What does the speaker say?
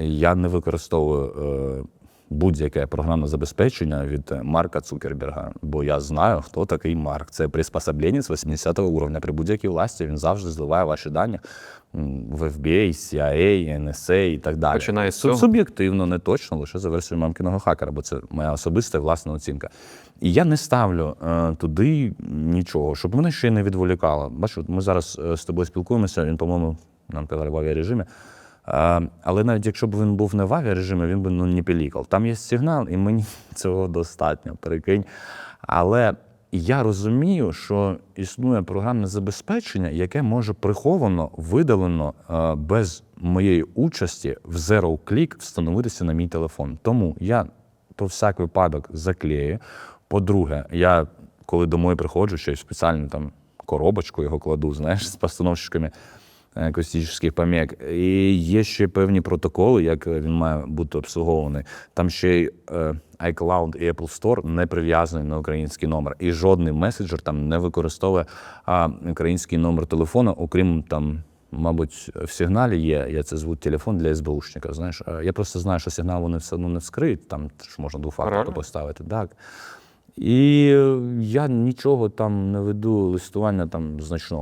Я не використовую е, будь-яке програмне забезпечення від Марка Цукерберга, бо я знаю, хто такий Марк. Це приспособленець 80-го уровня. При будь-якій власті він завжди зливає ваші дані в FBA, CIA, NSA і так далі. Починає з цього? Суб'єктивно, не точно, лише за версією мамкиного хакера, бо це моя особиста і власна оцінка. І я не ставлю е, туди нічого, щоб мене ще й не відволікало. От ми зараз е, з тобою спілкуємося, він, по-моєму, нам казали в авіарежимі. Е, але навіть якщо б він був не в авіарежимі, він би ну, не пілікав. Там є сигнал, і мені цього достатньо, перекинь. Але я розумію, що існує програмне забезпечення, яке може приховано, видалено без моєї участі в Zero Click встановитися на мій телефон. Тому я про всяк випадок заклею. По-друге, я коли домой приходжу, ще й в спеціальну там коробочку його кладу, знаєш, з постановщиками акустичних помех. І є ще певні протоколи, як він має бути обслугований. Там ще й е, iCloud і Apple Store не прив'язані на український номер. І жодний меседжер там не використовує а, український номер телефону, окрім там. Мабуть, в сигналі є, я це звуть телефон для СБУшника. Знаєш, Е, я просто знаю, що сигнал вони все одно не вскриють, там ж можна двофакторку Реально? поставити. Так. І е, я нічого там не веду листування там значного.